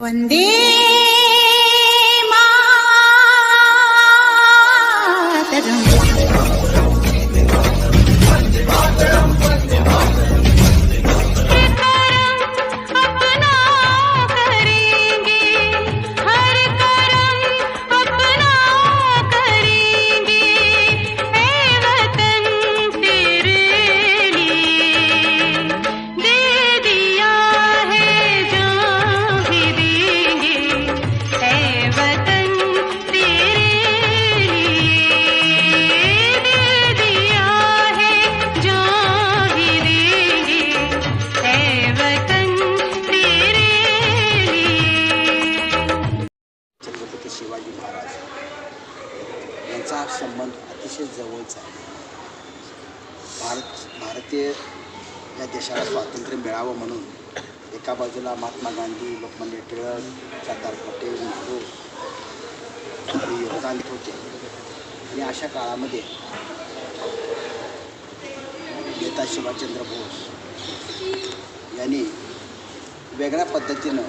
வந்தே संबंध अतिशय जवळचा आहे. भारत भारतीय या देशाला स्वातंत्र्य मिळावं म्हणून एका बाजूला महात्मा गांधी लोकमान्य टिळक सरदार पटेल नेहरू हे योगदान देत होते. आणि अशा काळामध्ये नेता शिवाचंद्र बोस यांनी वेगळ्या पद्धतीनं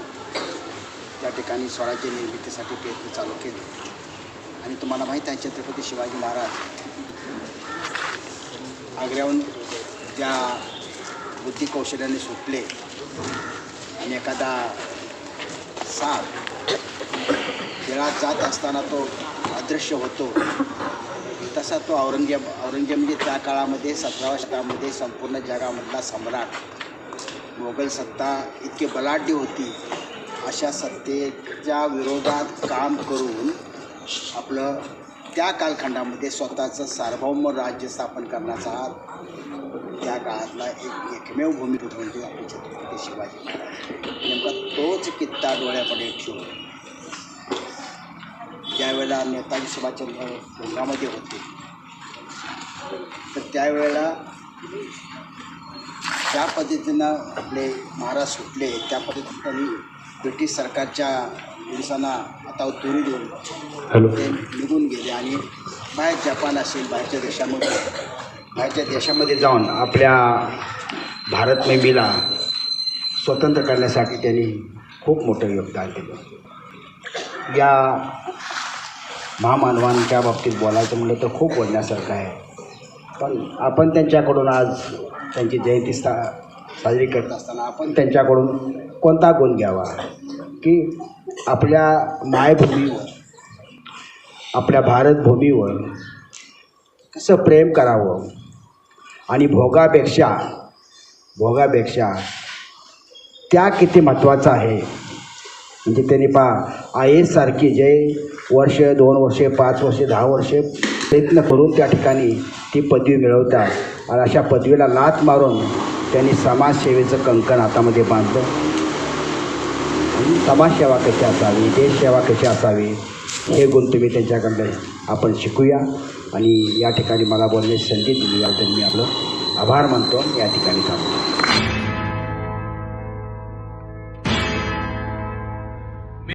त्या ठिकाणी स्वराज्य निर्मितीसाठी प्रयत्न चालू केले. आणि तुम्हाला माहीत आहे छत्रपती शिवाजी महाराज आग्र्याहून ज्या बुद्धिकौशल्याने सुटले आणि एखादा साप खेळात जात असताना तो अदृश्य होतो तसा तो औरंगजेब औरंगजेब म्हणजे त्या काळामध्ये सतराव्या शतकामध्ये संपूर्ण जगामधला सम्राट मोगल सत्ता इतकी बलाढ्य होती अशा सत्तेच्या विरोधात काम करून आपलं त्या कालखंडामध्ये स्वतःचं सार्वभौम राज्य स्थापन करण्याचा त्या काळातला एक एकमेव भूमिका म्हणजे आपले छत्रपती शिवाजी महाराज. नेमका तोच कित्ता डोळ्याकडे ठेवून ज्यावेळेला नेताजी सुभाषचंद्र तुरुंगामध्ये होते तर त्यावेळेला ज्या पद्धतीनं आपले महाराज सुटले त्या पद्धतीने त्यांनी ब्रिटिश सरकारच्या पोलिसांना आता दुरी देऊन ते निघून गेले आणि बाहेर जपान असेल बाहेरच्या देशामध्ये बाहेरच्या देशामध्ये जाऊन आपल्या भारत मेमीला स्वतंत्र करण्यासाठी त्यांनी खूप मोठं योगदान दिलं. या महामानवांच्या बाबतीत बोलायचं म्हटलं तर खूप बोलण्यासारखं आहे. पण आपण त्यांच्याकडून आज त्यांची जयंती सा साजरी करत असताना आपण त्यांच्याकडून कोणता गुण घ्यावा? की आपल्या मायभूमीवर आपल्या भारतभूमीवर कसं प्रेम करावं? आणि भोगापेक्षा भोगापेक्षा त्या किती महत्त्वाचं आहे? म्हणजे त्यांनी पा आय एससारखी जे वर्ष दोन वर्षे पाच वर्षे दहा वर्षे प्रयत्न करून त्या ठिकाणी ती पदवी मिळवतात. आणि अशा पदवीला लात मारून त्यांनी समाजसेवेचं कंकण हातामध्ये बांधलं. समाजसेवा कशी असावी देशसेवा कशी असावी हे गुण तुम्ही त्यांच्याकडनं आपण शिकूया. आणि या ठिकाणी मला बोलण्याची संधी दिली याबद्दल मी आपलं आभार मानतो या ठिकाणी थांबतो.